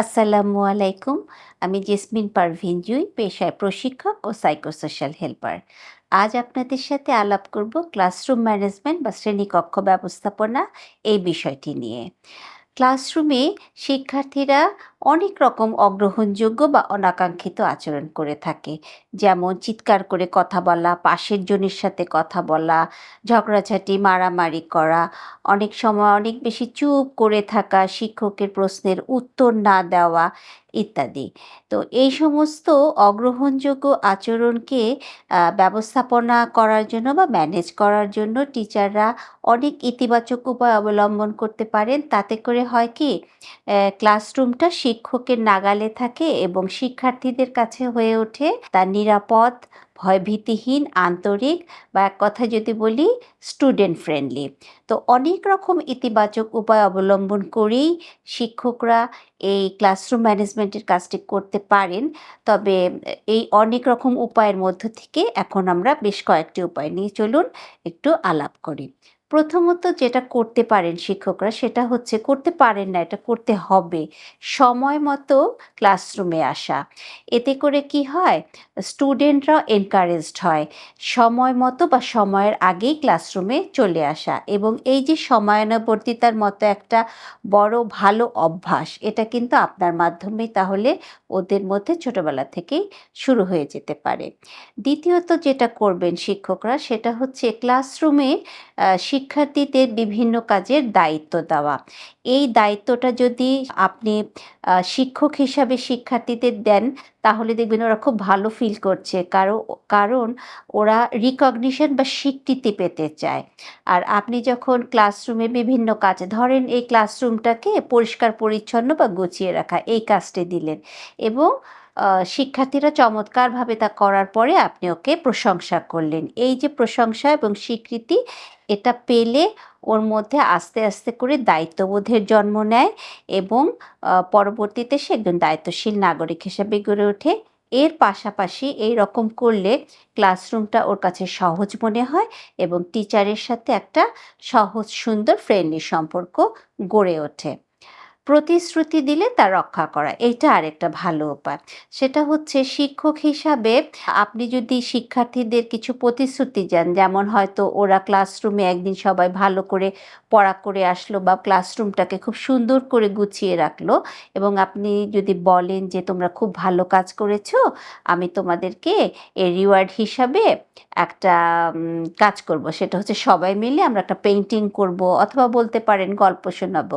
আসসালামু আলাইকুম। আমি জেসমিন পারভিন জুই, পেশায় প্রশিক্ষক ও সাইকোসোশ্যাল হেল্পার আজ আপনাদের সাথে আলাপ করব ক্লাসরুম ম্যানেজমেন্ট বা শ্রেণীকক্ষ ব্যবস্থাপনা এই বিষয়টি নিয়ে। ক্লাসরুমে শিক্ষার্থীরা অনেক রকম অগ্রহণযোগ্য বা অনাকাঙ্ক্ষিত আচরণ করে থাকে। যেমন চিৎকার করে কথা বলা, পাশের জনের সাথে কথা বলা, ঝগড়াঝাটি, মারামারি করা, অনেক সময় অনেক বেশি চুপ করে থাকা, শিক্ষকের প্রশ্নের উত্তর না দেওয়া ইত্যাদি। তো এই সমস্ত অগ্রহণযোগ্য আচরণকে ব্যবস্থাপনা করার জন্য বা ম্যানেজ করার জন্য টিচাররা অনেক ইতিবাচক উপায় অবলম্বন করতে পারেন। তাতে করে হয় কি ক্লাসরুমটা শিক্ষকের নাগালে থাকে এবং শিক্ষার্থীদের কাছে হয়ে ওঠে তার নিরাপদ, ভয়ভীতিহীন, আন্তরিক বা এক কথা যদি বলি স্টুডেন্ট ফ্রেন্ডলি তো অনেক রকম ইতিবাচক উপায় অবলম্বন করেই শিক্ষকরা এই ক্লাসরুম ম্যানেজমেন্টের কাজটি করতে পারেন। তবে এই অনেক রকম উপায়ের মধ্য থেকে এখন আমরা বেশ কয়েকটি উপায় নিয়ে চলুন একটু আলাপ করি। প্রথমত যেটা করতে পারেন শিক্ষকরা সেটা হচ্ছে করতে পারেন না, এটা করতে হবে। সময় মতো ক্লাসরুমে আসা। এতে করে কি হয়? স্টুডেন্টরা এনকারেজড হয়। সময় মতো বা সময়ের আগেই ক্লাসরুমে চলে আসা এবং এই যে সময়ানুবর্তিতার মতো একটা বড় ভালো অভ্যাস, এটা কিন্তু আপনার মাধ্যমে তাহলে ওদের মধ্যে ছোটবেলা থেকেই শুরু হয়ে যেতে পারে। দ্বিতীয়ত যেটা করবেন শিক্ষকরা সেটা হচ্ছে ক্লাসরুমে শিক্ষার্থীদের বিভিন্ন কাজের দায়িত্ব দেওয়া। এই দায়িত্বটা যদি আপনি শিক্ষক হিসাবে শিক্ষার্থীদের দেন, তাহলে দেখবেন ওরা খুব ভালো ফিল করছে। কারও, কারণ ওরা রিকগনিশন বা স্বীকৃতি পেতে চায়। আর আপনি যখন ক্লাসরুমে বিভিন্ন কাজ, ধরেন এই ক্লাসরুমটাকে পরিষ্কার, পরিচ্ছন্ন বা গুছিয়ে রাখা, এই কাজটি দিলেন। এবং শিক্ষার্থীরা চমৎকারভাবে তা করার পরে আপনি ওকে প্রশংসা করলেন। এই যে প্রশংসা এবং স্বীকৃতি, এটা পেলে ওর মধ্যে আস্তে আস্তে করে দায়িত্ববোধের জন্ম নেয় এবং পরবর্তীতে সে একজন দায়িত্বশীল নাগরিক হিসেবে গড়ে ওঠে। এর পাশাপাশি এই রকম করলে ক্লাসরুমটা ওর কাছে সহজ মনে হয় এবং টিচারের সাথে একটা সহজ, সুন্দর ফ্রেন্ডলি সম্পর্ক গড়ে ওঠে। প্রতিশ্রুতি দিলে তা রক্ষা করা। এটা আরেকটা ভালো উপায়। সেটা হচ্ছে শিক্ষক হিসাবে আপনি যদি শিক্ষার্থীদের কিছু প্রতিশ্রুতি যান যেমন হয়তো ওরা ক্লাসরুমে একদিন সবাই ভালো করে পড়া করে আসলো বা ক্লাসরুমটাকে খুব সুন্দর করে গুছিয়ে রাখল এবং আপনি যদি বলেন যে, তোমরা খুব ভালো কাজ করেছ, আমি তোমাদেরকে এ রিওয়ার্ড হিসাবে একটা কাজ করব। সেটা হচ্ছে সবাই মিলে আমরা একটা পেন্টিং করব অথবা বলতে পারেন গল্প শোনাবো।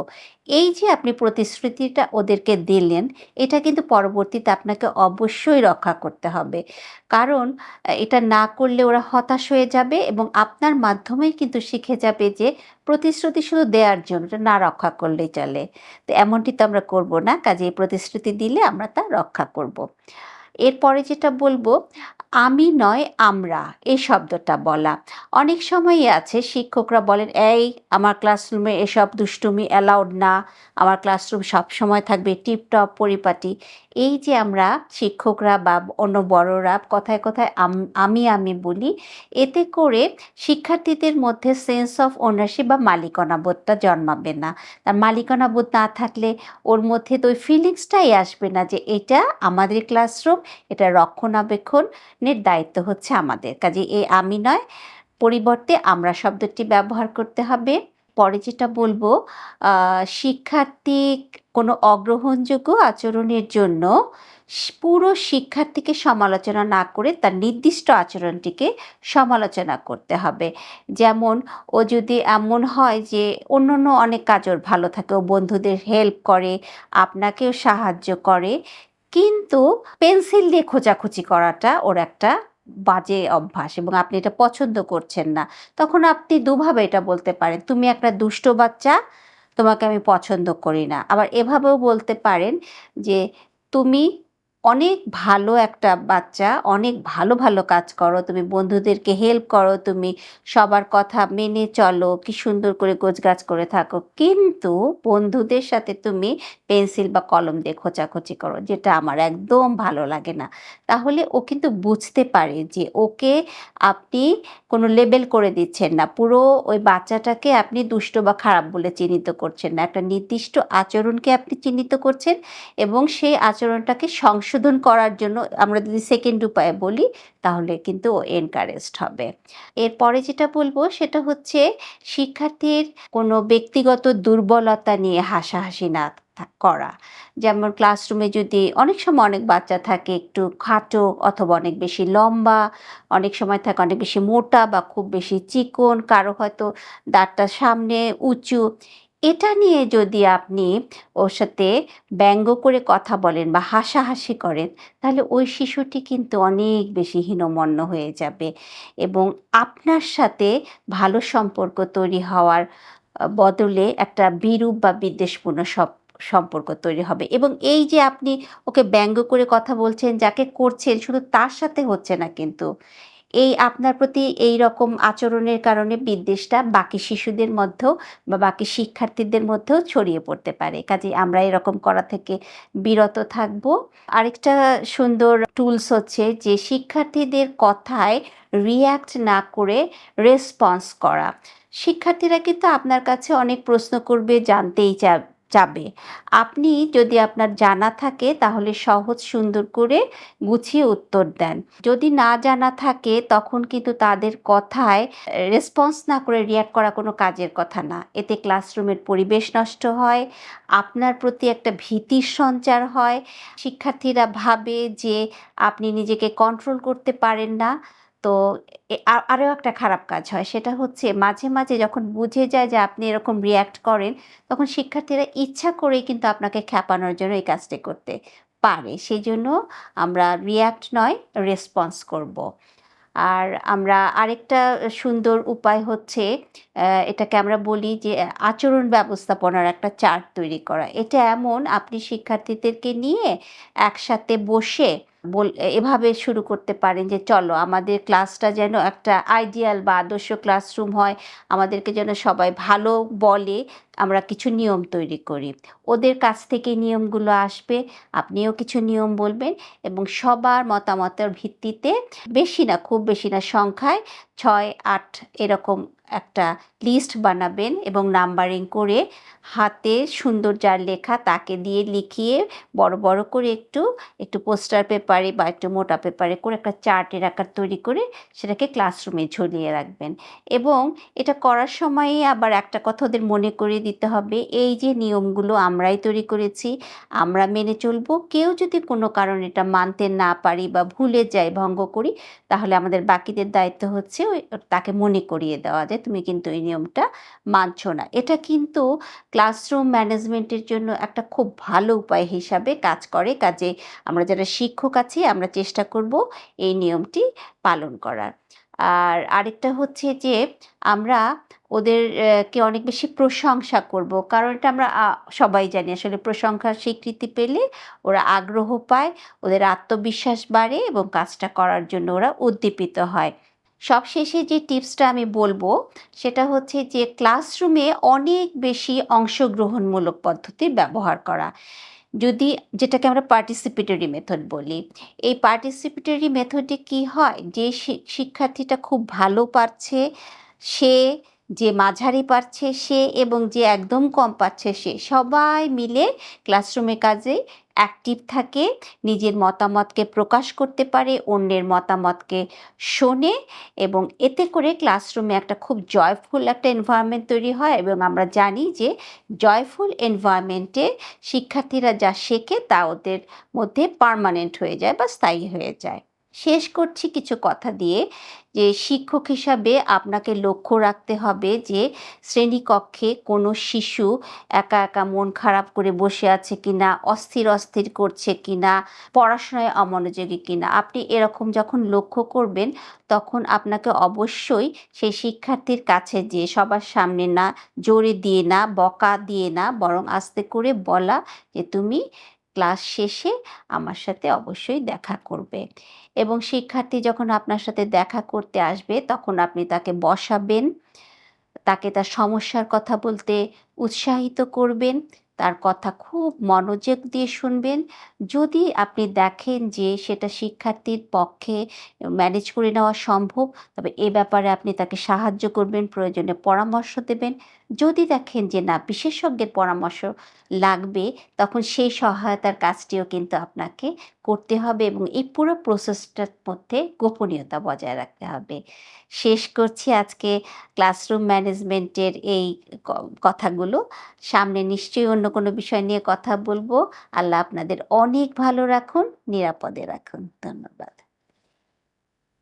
এই যে আপনি প্রতিশ্রুতিটা ওদেরকে দিলেন, এটা কিন্তু পরবর্তীতে আপনাকে অবশ্যই রক্ষা করতে হবে। কারণ, এটা না করলে ওরা হতাশ হয়ে যাবে এবং আপনার মাধ্যমেই কিন্তু শিখে যাবে যে প্রতিশ্রুতি শুধু দেওয়ার জন্য না রক্ষা করলেই চলে। তো এমনটি তো আমরা করব না কাজে এই প্রতিশ্রুতি দিলে আমরা তা রক্ষা করব। এরপরে যেটা বলব, আমি নয়, আমরা এই শব্দটা বলা। অনেক সময়ই আছে শিক্ষকরা বলেন, এই আমার ক্লাসরুমে এসব দুষ্টুমি অ্যালাউড না। আমার ক্লাসরুম সব সময় থাকবে টিপটপ পরিপাটি। এই যে আমরা শিক্ষকরা বা অন্য বড়রা কথায় কথায় আমি আমি বলি, এতে করে শিক্ষার্থীদের মধ্যে সেন্স অফ ওনারশিপ বা মালিকানাবোধটা জন্মাবে না। তার মালিকানাবোধ না থাকলে ওর মধ্যে তো ওই ফিলিংসটাই আসবে না যে এটা আমাদের ক্লাসরুম এটা রক্ষণাবেক্ষণের দায়িত্ব হচ্ছে আমাদের। কাজে এই আমি নয়, পরিবর্তে আমরা শব্দটি ব্যবহার করতে হবে। পরে যেটা বলব শিক্ষার্থী কোনো অগ্রহণযোগ্য আচরণের জন্য পুরো শিক্ষার্থীকে সমালোচনা না করে তার নির্দিষ্ট আচরণটিকে সমালোচনা করতে হবে। যেমন, ও যদি এমন হয় যে অন্য অন্য অনেক কাজ ওর ভালো থাকে, ও বন্ধুদের হেল্প করে, আপনাকেও সাহায্য করে কিন্তু পেন্সিল দিয়ে খোঁচাখুচি করাটা ওর একটা বাজে অভ্যাস এবং আপনি এটা পছন্দ করছেন না। তখন আপনি দুভাবে এটা বলতে পারেন, তুমি একটা দুষ্ট বাচ্চা, তোমাকে আমি পছন্দ করি না। আবার এভাবেও বলতে পারেন যে, তুমি অনেক ভালো একটা বাচ্চা, অনেক ভালো ভালো কাজ করো। তুমি বন্ধুদেরকে হেল্প করো, তুমি সবার কথা মেনে চলো, কি সুন্দর করে গোছগাছ করে থাকো। কিন্তু বন্ধুদের সাথে তুমি পেন্সিল বা কলম দিয়ে খোঁচাখুচি করো, যেটা আমার একদম ভালো লাগে না। তাহলে ও কিন্তু বুঝতে পারে যে ওকে আপনি কোনো লেবেল করে দিচ্ছেন না। পুরো ওই বাচ্চাটাকে আপনি দুষ্ট বা খারাপ বলে চিহ্নিত করছেন না। একটা নির্দিষ্ট আচরণকে আপনি চিহ্নিত করছেন এবং সেই আচরণটাকে সংশোধন করার জন্য আমরা যদি সেকেন্ড উপায়ে বলি, তাহলে কিন্তু ও এনকারেজড হবে। এরপরে যেটা বলব, সেটা হচ্ছে শিক্ষার্থীর কোনো ব্যক্তিগত দুর্বলতা নিয়ে হাসাহাসি না করা। যেমন ক্লাসরুমে যদি অনেক সময় অনেক বাচ্চা থাকে, একটু খাটো অথবা অনেক বেশি লম্বা, অনেক সময় থাকে অনেক বেশি মোটা বা খুব বেশি চিকন, কারও হয়তো দাঁতটা সামনে উঁচু এটা নিয়ে যদি আপনি ওর সাথে ব্যঙ্গ করে কথা বলেন বা হাসাহাসি করেন, তাহলে ওই শিশুটি কিন্তু অনেক বেশি হীনমন্য হয়ে যাবে এবং আপনার সাথে ভালো সম্পর্ক তৈরি হওয়ার বদলে একটা বিরূপ বা বিদ্বেষপূর্ণ সব, সম্পর্ক তৈরি হবে এবং এই যে আপনি ওকে ব্যঙ্গ করে কথা বলছেন, যাকে করছেন, শুধু তার সাথে হচ্ছে না কিন্তু এই আপনার প্রতি এই রকম আচরণের কারণে বিদ্বেষটা বাকি শিশুদের মধ্যেও বা বাকি শিক্ষার্থীদের মধ্যেও ছড়িয়ে পড়তে পারে। কাজে আমরা এরকম করা থেকে বিরত থাকব। আরেকটা সুন্দর টুলস হচ্ছে যে শিক্ষার্থীদের কথায় রিয়্যাক্ট না করে রেসপন্স করা। শিক্ষার্থীরা কিন্তু আপনার কাছে অনেক প্রশ্ন করবে, জানতেই চা চাবে আপনি যদি আপনার জানা থাকে, তাহলে সহজ সুন্দর করে গুছিয়ে উত্তর দেন। যদি না জানা থাকে, তখন কিন্তু তাদের কথায় রেসপন্স না করে রিয়াক্ট করা কোনো কাজের কথা না। এতে ক্লাসরুমের পরিবেশ নষ্ট হয়, আপনার প্রতি একটা ভীতির সঞ্চার হয়। শিক্ষার্থীরা ভাবে যে আপনি নিজেকে কন্ট্রোল করতে পারেন না। তো আরও একটা খারাপ কাজ হয়। সেটা হচ্ছে মাঝে মাঝে যখন বুঝে যায় যে আপনি এরকম রিয়্যাক্ট করেন, তখন শিক্ষার্থীরা ইচ্ছা করেই কিন্তু আপনাকে খ্যাপানোর জন্য এই কাজটি করতে পারে। সেই জন্য আমরা রিয়্যাক্ট নয় রেসপন্স করব। আর আমরা আরেকটা সুন্দর উপায় হচ্ছে এটাকে আমরা বলি যে আচরণ ব্যবস্থাপনার একটা চার্ট তৈরি করা। এটা এমন আপনি শিক্ষার্থীদেরকে নিয়ে একসাথে বসে বল এভাবে শুরু করতে পারেন যে চলো আমাদের ক্লাসটা যেন একটা আইডিয়াল বা আদর্শ ক্লাসরুম হয়, আমাদেরকে যেন সবাই ভালো বলে আমরা কিছু নিয়ম তৈরি করি। ওদের কাছ থেকে নিয়মগুলো আসবে, আপনিও কিছু নিয়ম বলবেন এবং সবার মতামতের ভিত্তিতে বেশি না, খুব বেশি না, সংখ্যায় ছয়, আট এরকম একটা লিস্ট বানাবেন এবং নাম্বারিং করে হাতে সুন্দর যার লেখা তাকে দিয়ে লিখিয়ে বড় বড় করে একটু একটু পোস্টার পেপারে বা একটু মোটা পেপারে করে একটা চার্টের আকার তৈরি করে সেটাকে ক্লাসরুমে ঝুলিয়ে রাখবেন। এবং এটা করার সময়ে আবার একটা কথা ওদের মনে করিয়ে দিতে হবে, এই যে নিয়মগুলো আমরাই তৈরি করেছি, আমরা মেনে চলবো, কেউ যদি কোনো কারণে এটা মানতে না পারি বা ভুলে যাই ভঙ্গ করি, তাহলে আমাদের বাকিদের দায়িত্ব হচ্ছে ওই, তাকে মনে করিয়ে দেওয়া যে তুমি কিন্তু এই নিয়মটা মানছো না। এটা কিন্তু ক্লাসরুম ম্যানেজমেন্টের জন্য একটা খুব ভালো উপায় হিসাবে কাজ করে। কাজে আমরা যারা শিক্ষক আছি আমরা চেষ্টা করব এই নিয়মটি পালন করার। আর আরেকটা হচ্ছে যে আমরা ওদের আহ, কে অনেক বেশি প্রশংসা করব। কারণ এটা আমরা সবাই জানি আসলে প্রশংসার স্বীকৃতি পেলে ওরা আগ্রহ পায় ওদের আত্মবিশ্বাস বাড়ে এবং কাজটা করার জন্য ওরা উদ্দীপিত হয়। সবশেষে যে টিপসটা আমি বলব, সেটা হচ্ছে যে ক্লাসরুমে অনেক বেশি অংশগ্রহণমূলক পদ্ধতির ব্যবহার করা। যদি যেটাকে আমরা পার্টিসিপেটরি মেথড বলি, এই পার্টিসিপেটরি মেথডে কি হয়? যে শিক্ষার্থীটা খুব ভালো পারছে, সে যে মাঝারি পারছে সে এবং যে একদম কম পাচ্ছে সে, সবাই মিলে ক্লাসরুমে কাজে অ্যাক্টিভ থাকে, নিজের মতামতকে প্রকাশ করতে পারে, অন্যের মতামতকে শোনে এবং এতে করে ক্লাসরুমে একটা খুব জয়ফুল একটা এনভায়রনমেন্ট তৈরি হয় এবং আমরা জানি যে জয়ফুল এনভায়রনমেন্টে শিক্ষার্থীরা যা শেখে তা ওদের মধ্যে পারমানেন্ট হয়ে যায় বা স্থায়ী হয়ে যায়। শেষ করছি কিছু কথা দিয়ে যে শিক্ষক হিসাবে আপনাকে লক্ষ্য রাখতে হবে যে শ্রেণীকক্ষে কোনো শিশু একা একা মন খারাপ করে বসে আছে কিনা, অস্থির অস্থির করছে কিনা, পড়াশোনায় অমনোযোগী কিনা। আপনি এরকম যখন লক্ষ্য করবেন, তখন আপনাকে অবশ্যই সেই শিক্ষার্থীর কাছে যে সবার সামনে না জোরে দিয়ে না, বকা দিয়ে না, বরং আস্তে করে বলা যে তুমি ক্লাস শেষে আমার সাথে অবশ্যই দেখা করবে। এবং শিক্ষার্থী যখন আপনার সাথে দেখা করতে আসবে, তখন আপনি তাকে বসাবেন, তাকে তার সমস্যার কথা বলতে উৎসাহিত করবেন তার কথা খুব মনোযোগ দিয়ে শুনবেন। যদি আপনি দেখেন যে সেটা শিক্ষার্থীর পক্ষে ম্যানেজ করে নেওয়া সম্ভব, তবে এ ব্যাপারে আপনি তাকে সাহায্য করবেন, প্রয়োজনে পরামর্শ দেবেন। যদি দেখেন যে না, বিশেষজ্ঞের পরামর্শ লাগবে, তখন সেই সহায়তার কাজটিও কিন্তু আপনাকে করতে হবে এবং এই পুরো প্রসেসটার মধ্যে গোপনীয়তা বজায় রাখতে হবে। শেষ করছি আজকে ক্লাসরুম ম্যানেজমেন্টের এই কথাগুলো। সামনে নিশ্চয়ই অন্য কোনো বিষয় নিয়ে কথা বলব। আল্লাহ আপনাদের অনেক ভালো রাখুন নিরাপদে রাখুন। ধন্যবাদ।